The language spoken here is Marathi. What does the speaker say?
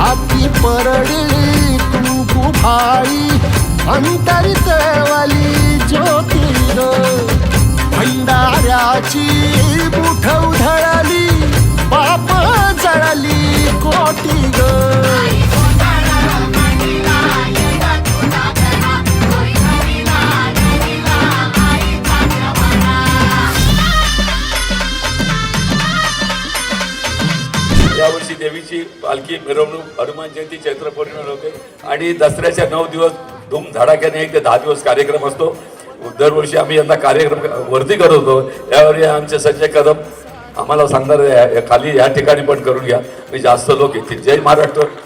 हाती परडली कुंकू भाई अंतरित वाली ज्योती भंडाऱ्याची मुठ उधळली. यावर्षी देवीची पालखी मिरवणूक हनुमान जयंती चैत्र पौर्णिमा होते आणि दसऱ्याच्या नऊ दिवस धूम धडाक्याने एक ते दहा दिवस कार्यक्रम असतो. दरवर्षी आम्ही यंदा कार्यक्रम वरती करत होतो. यावेळी आमचे संजय कदम आम्हाला सांगणार खाली या ठिकाणी पण करून घ्या. मी जास्त लोक येतील. जय महाराष्ट्र.